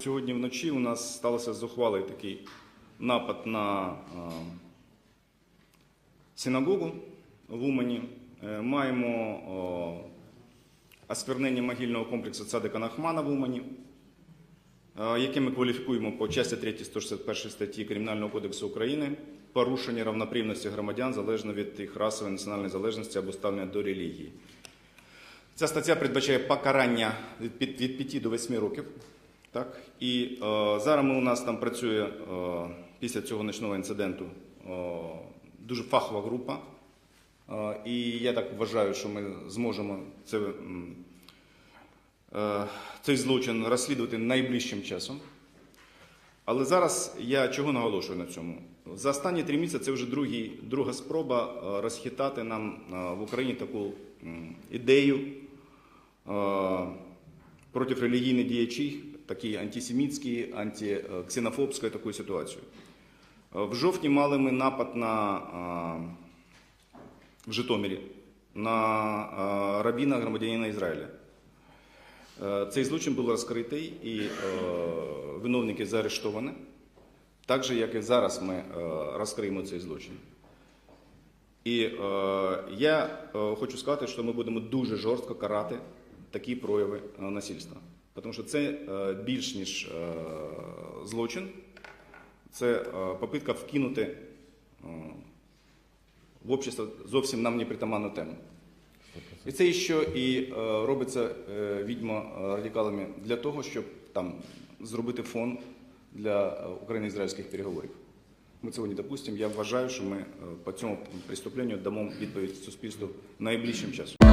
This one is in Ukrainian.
Сьогодні вночі у нас сталося зухвалий такий напад на е, синагогу в Умані. Е, Маємо осквернення могильного комплексу Цадика Нахмана в Умані, е, яке ми кваліфікуємо по часті 3 161 статті Кримінального кодексу України порушення равноправності громадян залежно від їх расової національної залежності або ставлення до релігії. Ця стаття передбачає покарання від 5 до 8 років. Так? І е, зараз ми, у нас там працює е, після цього ночного інциденту е, дуже фахова група. Е, і я так вважаю, що ми зможемо це, е, цей злочин розслідувати найближчим часом. Але зараз я чого наголошую на цьому? За останні три місяці це вже другий, друга спроба е, розхитати нам е, в Україні таку ідею е, проти релігійних діячів, такі антисемітські, антиксенофобські таку ситуацію. Е, В жовтні мали ми напад на е, в Житомирі на е, рабіна громадянина Ізраїля. Цей злочин був розкритий і виновники заарештовані. Так же, як і зараз ми розкриємо цей злочин. І е, я хочу сказати, що ми будемо дуже жорстко карати такі прояви насильства. Тому що це е, більш ніж е, злочин, це е, попитка вкинути в общество зовсім нам непритаманну тему. І це ще і робиться відьмо е, радикалами для того, щоб там зробити фон для україно-ізраїльських переговорів. Ми цього не допустимо. Я вважаю, що ми по цьому преступленню дамо відповідь суспільству найближчим часом.